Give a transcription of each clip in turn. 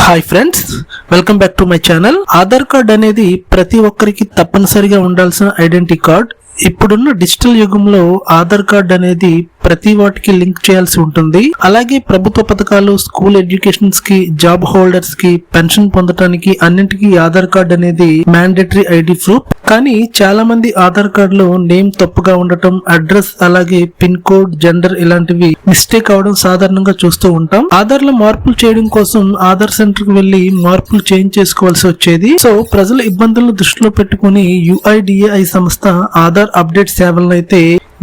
Hi friends welcome back to my channel Aadhaar card అనేది ప్రతి ఒక్కరికి తప్పనిసరిగా ఉండాల్సిన ఐడెంటిటీ కార్డ్ ఇప్పుడున్న డిజిటల్ యుగంలో ఆధార్ కార్డ్ అనేది ప్రతి వాటికి లింక్ చేయాల్సి ఉంటుంది. అలాగే ప్రభుత్వ పథకాలు స్కూల్ ఎడ్యుకేషన్స్కి జాబ్ హోల్డర్స్కి పెన్షన్ పొందడానికి అన్నింటికి ఆధార్ కార్డ్ అనేది మ్యాండేటరీ ఐడి ప్రూఫ్. కానీ చాలా మంది ఆధార్ కార్డులో నేమ్ తప్పుగా ఉండటం అడ్రస్ అలాగే పిన్ కోడ్ జెండర్ ఇలాంటివి మిస్టేక్ అవడం సాధారణంగా చూస్తూ ఉంటాం. ఆధార్లో మార్పులు చేయడం కోసం ఆధార్ సెంటర్కి వెళ్ళి మార్పులు చేంజ్ చేసుకోవాల్సి వచ్చేది. సో ప్రజల ఇబ్బందులను దృష్టిలో పెట్టుకుని యుఐడిఏఐ సంస్థ ఆధార్ అప్డేట్ సేవలను అయితే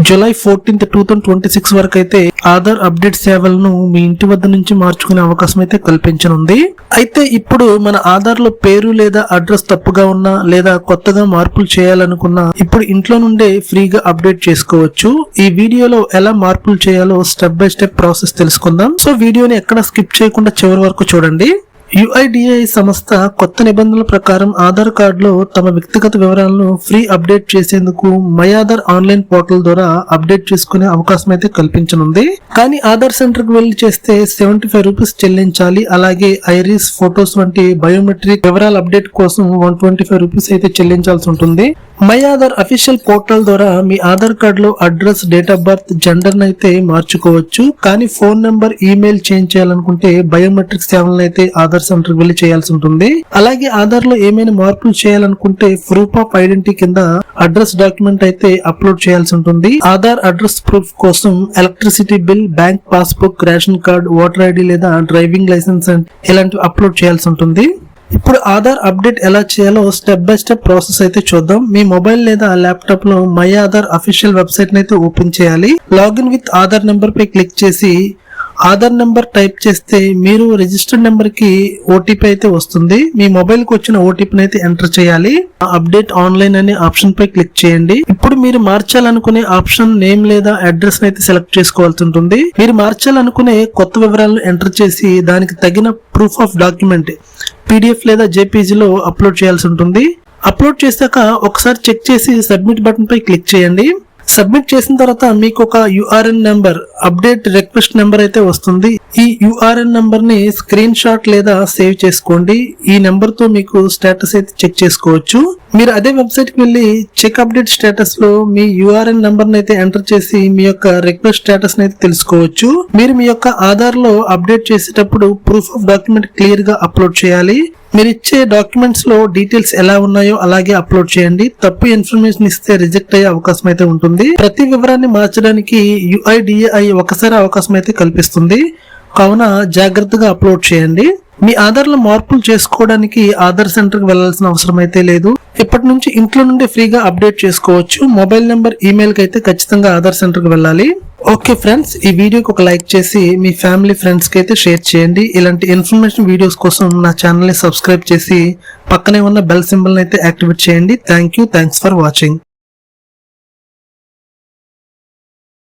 July fourteenth two thousand twenty six వరకు అయితే ఆధార్ అప్డేట్ సేవలను మీ ఇంటి వద్ద నుంచి మార్చుకునే అవకాశం అయితే కల్పించనుంది. అయితే ఇప్పుడు మన ఆధార్లో పేరు లేదా అడ్రస్ తప్పుగా ఉన్నా లేదా కొత్తగా మార్పులు చేయాలనుకున్నా ఇప్పుడు ఇంట్లో నుండే ఫ్రీగా అప్డేట్ చేసుకోవచ్చు. ఈ వీడియోలో ఎలా మార్పులు చేయాలో స్టెప్ బై స్టెప్ ప్రాసెస్ తెలుసుకుందాం. సో వీడియోని ఎక్కడ స్కిప్ చేయకుండా చివరి వరకు చూడండి. యుఐడిఐ సంస్థ కొత్త నిబంధనల ప్రకారం ఆధార్ కార్డులో తమ వ్యక్తిగత వివరాలను ఫ్రీ అప్డేట్ చేసేందుకు మై ఆధార్ ఆన్లైన్ పోర్టల్ ద్వారా అప్డేట్ చేసుకునే అవకాశం అయితే కల్పించనుంది. కానీ ఆధార్ సెంటర్కు వెళ్ళి చేస్తే సెవెంటీ ఫైవ్ రూపీస్ చెల్లించాలి. అలాగే ఐరిస్ ఫొటోస్ వంటి బయోమెట్రిక్ వివరాల అప్డేట్ కోసం వన్ ట్వంటీ ఫైవ్ రూపీస్ అయితే చెల్లించాల్సి ఉంటుంది. మై ఆధార్ అఫీషియల్ పోర్టల్ ద్వారా మీ ఆధార్ కార్డులో address date of birth gender అయితే మార్చుకోవచ్చు. కానీ ఫోన్ నెంబర్ ఈమెయిల్ చేంజ్ చేయాలనుకుంటే బయోమెట్రిక్ సేవలను అయితే ఆధార్ సెంటర్ వెళ్ళి చేయాల్సి ఉంటుంది. అలాగే ఆధార్లో ఏమైనా మార్పులు చేయాలనుకుంటే ప్రూఫ్ ఆఫ్ ఐడెంటిటీ కింద అడ్రస్ డాక్యుమెంట్ అయితే అప్లోడ్ చేయాల్సి ఉంటుంది. ఆధార్ అడ్రస్ ప్రూఫ్ కోసం electricity bill bank passbook ration card voter ID లేదా డ్రైవింగ్ లైసెన్స్ ఇలాంటివి అప్లోడ్ చేయాల్సి ఉంటుంది. ఇప్పుడు ఆధార్ అప్డేట్ ఎలా చేయాలో స్టెప్ బై స్టెప్ ప్రాసెస్ అయితే చూద్దాం. మీ మొబైల్ లేదా ల్యాప్టాప్లో మై ఆధార్ అఫీషియల్ వెబ్సైట్ అయితే ఓపెన్ చేయాలి. లాగిన్ విత్ ఆధార్ నెంబర్ పై క్లిక్ చేసి ఆధార్ నెంబర్ టైప్ చేస్తే మీరు రిజిస్టర్డ్ నెంబర్కి ఓటీపీ అయితే వస్తుంది. మీ మొబైల్కు వచ్చిన ఓటీపీని అయితే ఎంటర్ చేయాలి. అప్డేట్ ఆన్లైన్ అనే ఆప్షన్ పై క్లిక్ చేయండి. ఇప్పుడు మీరు మార్చాలనుకునే ఆప్షన్ నేమ్ లేదా అడ్రస్ అయితే సెలెక్ట్ చేసుకోవాల్సి ఉంటుంది. మీరు మార్చాలనుకునే కొత్త వివరాలను ఎంటర్ చేసి దానికి తగిన ప్రూఫ్ ఆఫ్ డాక్యుమెంట్ పీడిఎఫ్ లేదా జేపీజీలో అప్లోడ్ చేయాల్సి ఉంటుంది. అప్లోడ్ చేశాక ఒకసారి చెక్ చేసి సబ్మిట్ బటన్ పై క్లిక్ చేయండి. సబ్మిట్ చేసిన తర్వాత మీకు ఒక URN number update request number అయితే వస్తుంది. ఈ యుఆర్ఎన్ నెంబర్ని స్క్రీన్ షాట్ లేదా సేవ్ చేసుకోండి. ఈ నెంబర్తో మీకు స్టేటస్ అయితే చెక్ చేసుకోవచ్చు. మీరు అదే వెబ్సైట్కి వెళ్ళి చెక్ అప్డేట్ స్టేటస్లో మీ యుఆర్ఎన్ నెంబర్ అయితే ఎంటర్ చేసి మీ యొక్క రిక్వెస్ట్ స్టేటస్ అయితే తెలుసుకోవచ్చు. మీరు మీ యొక్క ఆధార్లో అప్డేట్ చేసేటప్పుడు ప్రూఫ్ ఆఫ్ డాక్యుమెంట్ క్లియర్గా అప్లోడ్ చేయాలి. మీరు ఇచ్చే డాక్యుమెంట్స్లో డీటెయిల్స్ ఎలా ఉన్నాయో అలాగే అప్లోడ్ చేయండి. తప్పు ఇన్ఫర్మేషన్ ఇస్తే రిజెక్ట్ అయ్యే అవకాశం అయితే ఉంటుంది. ప్రతి వివరాన్ని మార్చడానికి యుఐడిఏఐ ఒకసారి అవకాశం అయితే కల్పిస్తుంది. కావున జాగ్రత్తగా అప్లోడ్ చేయండి. మీ ఆధార్లో మార్పులు చేసుకోవడానికి ఆధార్ సెంటర్కి వెళ్ళాల్సిన అవసరం అయితే లేదు. ఇప్పటి నుంచి ఇంట్లో నుండి ఫ్రీగా అప్డేట్ చేసుకోవచ్చు. మొబైల్ నెంబర్ ఈమెయిల్కి అయితే ఖచ్చితంగా ఆధార్ సెంటర్కి వెళ్ళాలి. ఓకే ఫ్రెండ్స్ ఈ వీడియోకి ఒక లైక్ చేసి మీ ఫ్యామిలీ ఫ్రెండ్స్కి అయితే షేర్ చేయండి. ఇలాంటి ఇన్ఫర్మేషన్ వీడియోస్ కోసం నా ఛానల్ని సబ్స్క్రైబ్ చేసి పక్కనే ఉన్న బెల్ సింబల్ని అయితే యాక్టివేట్ చేయండి. Thank you thanks for watching